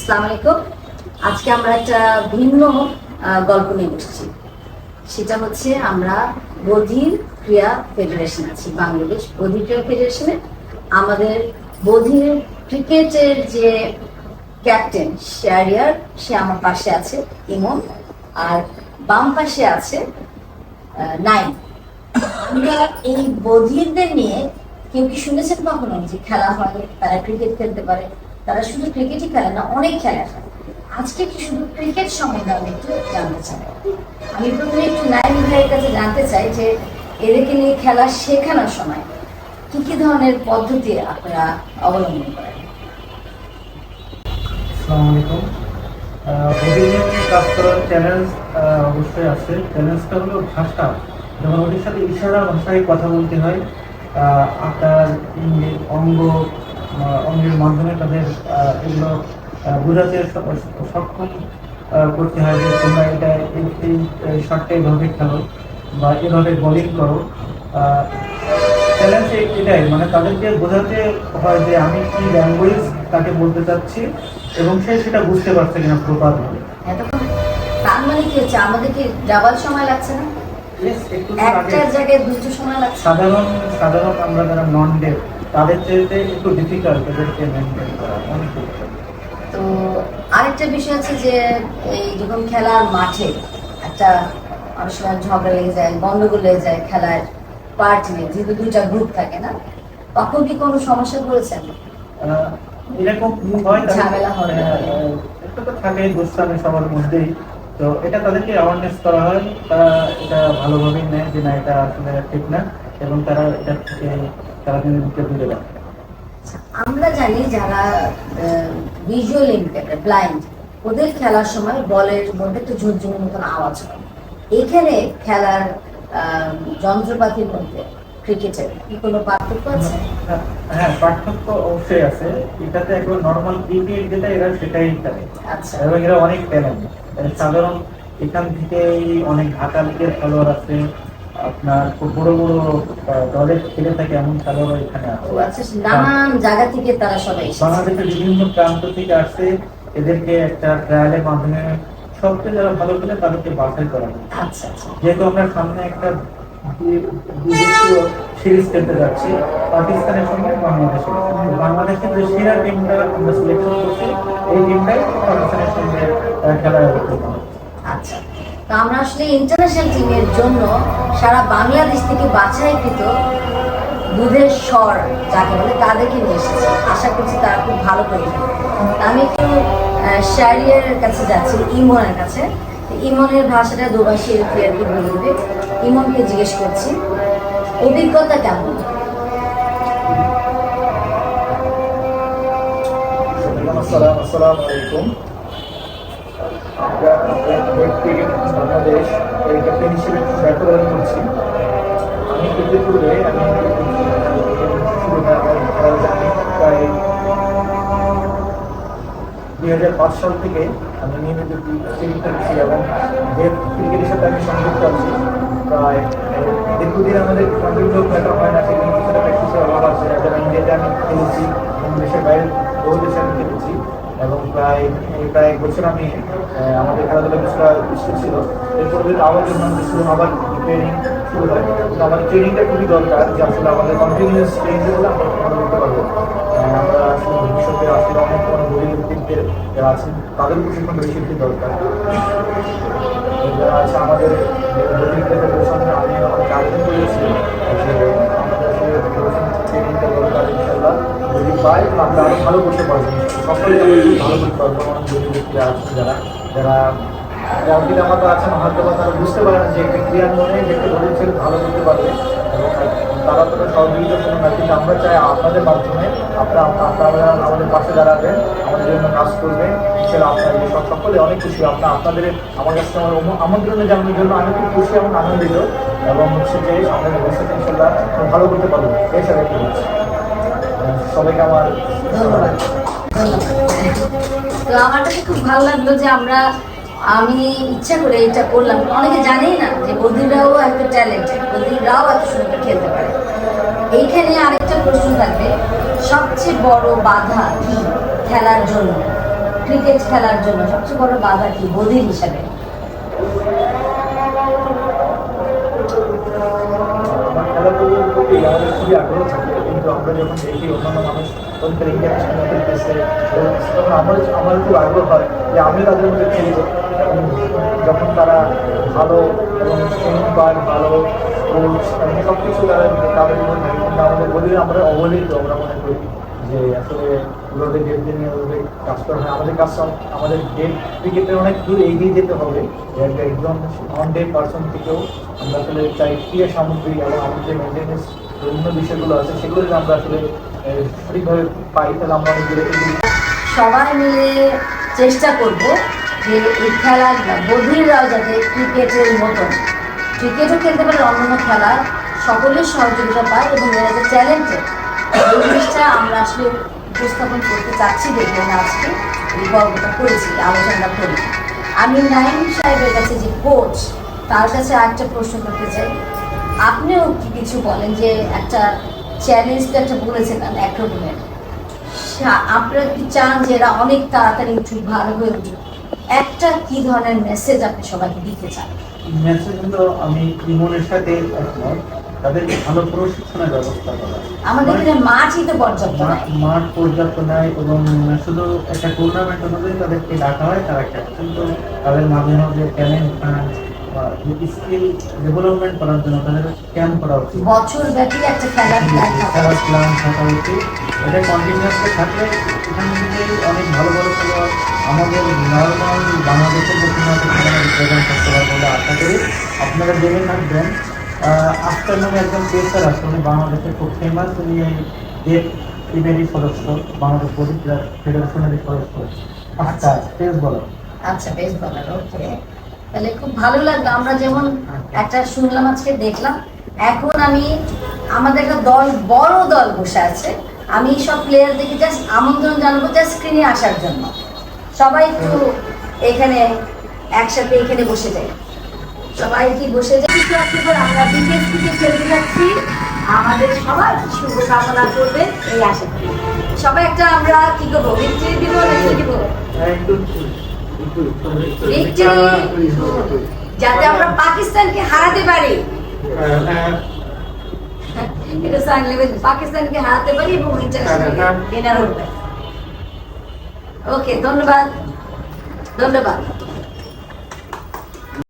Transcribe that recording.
আসসালামু আলাইকুম। আজকে আমরা একটা ভিন্ন গল্প নিয়ে বসছি। সেটা হচ্ছে আমরা বধির ক্রিয়া ফেডারেশন আছি, বাংলাদেশ বধির ক্রিয়া ফেডারেশনে আমাদের বধির ক্রিকেটের যে ক্যাপ্টেন শেয়ারিয়ার সে আমার পাশে আছে, ইমন। আর বাম পাশে আছে নাইম। আমরা এই বধিরদের নিয়ে কেউ কি শুনেছেন কখনো যে খেলা হয়, তারা ক্রিকেট খেলতে পারে? তারা শুধু ক্রিকেটই খেলে না, অনেক খেলা খেলে। আজকে কি শুধু ক্রিকেট সম্বন্ধে আমি একটু জানতে চাই। আমি প্রথমে একটু নাইম ভাইয়ের কাছে জানতে চাই যে এদেরকে নিয়ে খেলা শেখানোর সময় কি কি ধরনের পদ্ধতি আপনারা অবলম্বন করেন? অবশ্যই আছে। চ্যালেঞ্জটা হলো ভাষা। যেমন ওদের সাথে ইশারা ভাষায় কথা বলতে হয়। আকার অঙ্গ অঙ্গের মাধ্যমে তাদের এগুলো বোঝাতে সক্ষম করতে হয় যে তোমরা এটা এই- শটটা এইভাবে খেলো বা এভাবে বোলিং করো। চ্যালেঞ্জ এটাই মানে তাদেরকে বোঝাতে হয় যে আমি কি ল্যাঙ্গুয়েজ তাকে বলতে চাচ্ছি এবং সে সেটা বুঝতে পারছে কিনা এতক্ষণ তার মানে কি হচ্ছে? আমাদেরকে ডাবল সময় লাগছে না? একটু একটা জায়গায় দুটো সময় লাগছে। সাধারণ সাধারণ আমরা যারা নন ডেভ তাদের চেয়ে একটু ডিফিকাল্ট এদেরকে মেনটেন করা অনেক তো আরেকটা বিষয় আছে যে এই যখন খেলার মাঠে একটা অনেক সময় ঝগড়া লেগে যায় গন্ডগোল লেগে যায় খেলার পার্ট নিয়ে যেহেতু দুইটা গ্রুপ থাকে না তখন কি কোনো সমস্যা করেছেন? এরকম হয় ঝামেলা হয়। হ্যাঁ, তো থাকে দুষ্টামি সবার মধ্যেই। তো এটা তাদেরকে অ্যাওয়ারনেস করা হয় তারা এটা ভালোভাবেই নেয় যে না এটা আসলে ঠিক না এবং তারা এটা থেকে তারা দূরে রাখে আচ্ছা, আমরা জানি যারা ভিজুয়াল ইম্পেয়ার্ড ব্লাইন্ড ওদের খেলার সময় বলের মধ্যে একটু ঝুনঝুনের মতন আওয়াজ হয়। এখানে খেলার যন্ত্রপাতির মধ্যে ক্রিকেটের কি কোনো পার্থক্য আছে? হ্যাঁ, হ্যাঁ পার্থক্য অবশ্যই আছে। এটাতে একবার নর্মাল ক্রিকেট যেটা এরা সেটাই খেলে। আচ্ছা। এবং এরা অনেক ট্যালেন্ট সাধারণ এখান থেকে অনেক ঢাকা লিগের খেলোয়াড় আছে। আপনার খুব বড় বড় আহ, দলে খেলে থাকে এমন খেলোয়াড় এখানে আছে। আচ্ছা নানান জায়গা থেকে তারা সবাই বাংলাদেশের বিভিন্ন প্রান্ত থেকে আসছে এদেরকে একটা ট্রায়ালের মাধ্যমে সবচেয়ে যারা ভালো খেলে তাদেরকে বাছাই করা আচ্ছা আচ্ছা। যেহেতু আমরা সামনে একটা সিরিজ খেলতে যাচ্ছি পাকিস্তানের সঙ্গে বাংলাদেশের। বাংলাদেশের যে সেরা টিমটা আমরা সিলেকশন করছি এই টিমটাই পাকিস্তানের সঙ্গে খেলায় আচ্ছা। আমরা আসলে ইন্টারন্যাশনাল টিমের জন্য সারা বাংলাদেশ থেকে বাছাইকৃত দুধের স্বর যাকে বলে তাদেরকে নিয়ে এসেছি। আশা করছি তারা খুব ভালো করে আমি একটু শারিয়ার কাছে যাচ্ছি, ইমনের কাছে। ইমনের ভাষাটা দুবাসী কি বলে দেবে ইমনকে জিজ্ঞেস করছি, অভিজ্ঞতা কেমন? আসসালামু আলাইকুম। বাংলাদেশ ক্যাপ্টেন হিসেবে ব্যর্থবাদন করছি আমি ক্রিকেট আমি খেলা প্রায় দুই হাজার পাঁচ সাল থেকে আমি নিয়মিত ক্রিকেট খেলছি এবং যে ক্রিকেটের সাথে আমি সংযুক্ত আছি। প্রায় দীর্ঘদিন আমাদের কন্টিনিউ দেখা হয় না, সেখানে কিছুটা প্র্যাকটিসের অভাব আছে। যারা ইন্ডিয়াতে আমি খেলেছি দেশের বাইরে বহু দেশে আমি খেলেছি। এবং প্রায় প্রায় বছর আমি আমাদের খেলাধুলা কিছুটা ইস্যু ছিল। এরপর যদি আবার জন্য শুরু, আবার ট্রেনিং শুরু হয় তো আমাদের ট্রেনিংটা খুবই দরকার, যে আসলে আমাদের কন্টিনিউয়াস ট্রেনিং করলে আমরা করতে পারব আমরা আসলে ভবিষ্যতে আসলে অনেক অনেক গরিব ব্যক্তিদের যারা আছেন, তাদের প্রশিক্ষণ বেশি দরকার। যারা আছে আমাদের গরিবদের সামনে আমি অনেক আবেদন যদি পাই আমরা আরও ভালো করতে পারব সকলে ভালো করতে পারব অনেক ব্যক্তিরা আছেন যারা যারা যারা পিতা মাতা আছেন, হয়তো বা তারা বুঝতে পারে না যে একটা ক্রিয়ান্বয়ে যে একটা গরিব ছেলে ভালো করতে পারবে। এবং তারা তো সহযোগিতা করুন না। কিন্তু আমরা চাই আপনাদের মাধ্যমে আপনারা আপনারা আমাদের পাশে দাঁড়াবেন, আমাদের জন্য কাজ করবে সেটা আপনার সব সকলে অনেক খুশি। আপনার আপনাদের আমার কাছে আমার আমন্ত্রণে জানানোর জন্য আমি খুব খুশি এবং আনন্দিত। এবং হচ্ছে যে আমাদের ভবিষ্যতে ইনশাল্লাহ ভালো করতে পারব। এই সবাই কি বলছি। সবাইকে আমার ধন্যবাদ। ধন্যবাদ তো আমার কাছে খুব ভালো লাগল যে আমরা আমি ইচ্ছা করে এটা করলাম। অনেকে জানেই না যে বদিরাও একটা ট্যালেন্টেড বদিরাও এত সুন্দর খেলতে পারে। এইখানে আরেকটা প্রশ্ন থাকবে সবচেয়ে বড় বাধা কি খেলার জন্য? ক্রিকেট খেলার জন্য সবচেয়ে বড় বাধা কি বধির হিসাবে? খেলাধুলোর প্রতি আমাদের খুবই আগ্রহ থাকে। কিন্তু আমরা যখন দেখি অন্যান্য মানুষ ওদের ইন্টারেকশন করতেছে তখন আমার আমার খুব আগ্রহ হয় যে আমি তাদের মধ্যে খেলি এবং যখন তারা ভালো এবং ট্রেনিং ভালো সব কিছু তারা তাদের মধ্যে আমাদের বলি আমরা অবহেলিত আমরা মনে করি যে আসলে ওদের ডেটকে নিয়ে ওদের কাজ করা হয়। আমাদের কাজ আমাদের ডেট ক্রিকেটের অনেক দূর এগিয়ে যেতে হবে। একটা একজন অন ডে পার্সন থেকেও আমরা আসলে চাই ক্রিয়া সামগ্রী এবং আমাদের যে মেনটেন্যান্স বিভিন্ন বিষয়গুলো আছে সেগুলো যদি আমরা আসলে সঠিকভাবে পাই তাহলে আমরা অনেক সবাই মিলে চেষ্টা করব যে এই খেলা বধিররাও যাতে ক্রিকেটের মতন। ক্রিকেটও খেলতে পারে অন্যান্য খেলা, সকলের সহযোগিতা পায় এবং এরা এই জিনিসটা আমরা আসলে উপস্থাপন করতে চাচ্ছি দেখে আমরা আজকে এই গল্পটা করেছি আলোচনাটা করেছি আমি নাইম সাহেবের কাছে যে কোচ তার কাছে আরেকটা প্রশ্ন করতে চাই। আপনিও কি কিছু বলেন যে একটা চ্যালেঞ্জ তো একটা বলেছিলেন এক রকমের আপনারা কি চান যে এরা অনেক তাড়াতাড়ি উঠুক ভালো হয়ে উঠুক? একটা কি ধরনের মেসেজ আপনি সবাইকে দিতে চান? মেসেজ হলো আমি ইমনের সাথে একমত। তাদেরকে ভালো প্রশিক্ষণের ব্যবস্থা করা। আমাদের এখানে মাঠই তো পর্যাপ্ত নাই। মাঠ- পর্যাপ্ত নাই এবং শুধু একটা টুর্নামেন্ট অনুযায়ী তাদেরকে ডাকা হয় তারা খেলে কিন্তু তাদের মাঝে মাঝে ট্যালেন্ট স্কিল ডেভেলপমেন্ট করার জন্য তাদের ক্যাম্প করা উচিত। বছর ব্যাপী একটা খেলার প্ল্যান খেলার প্ল্যান থাকা উচিত। এটা কন্টিনিউয়াসলি থাকলে এখান থেকে অনেক ভালো ভালো খেলোয়াড় আমাদের নর্মাল বাংলাদেশের রিপ্রেজেন্ট করতে পারবে বলে আশা করি। আপনারা জেনে থাকবেন আফটার নামে একজন পেসার আছে উনি বাংলাদেশের খুব ফেমাস উনি এই টিমেরই সদস্য বাংলাদেশ বডি ফেডারেশনেরই সদস্য। আচ্ছা পেস বলো আচ্ছা বেশ ভালো ওকে তাহলে খুব ভালো লাগল। আমরা যেমন একটা শুনলাম আজকে দেখলাম। এখন আমি আমাদের একটা দল বড় দল বসে আছে। আমি সব প্লেয়ার প্লেয়ারদেরকে জাস্ট আমন্ত্রণ জানাব জাস্ট স্ক্রিনে আসার জন্য। সবাই একটু এখানে একসাথে এখানে বসে যাই। সবাই কি বসে যাই? পর আমরা বিকেল থেকে খেলতে যাচ্ছি। আমাদের সবার শুভকামনা করবে এই আশা করি। সবাই একটা আমরা কি করব? ভিক্টরি দিব না কি দিব যাতে আমরা পাকিস্তানকে হারাতে পারি। এটা সাইন লেভেল পাকিস্তানকে হারাতে পারি এবং ইন্টারন্যাশনাল ডিনার উঠবে ওকে ধন্যবাদ। ধন্যবাদ।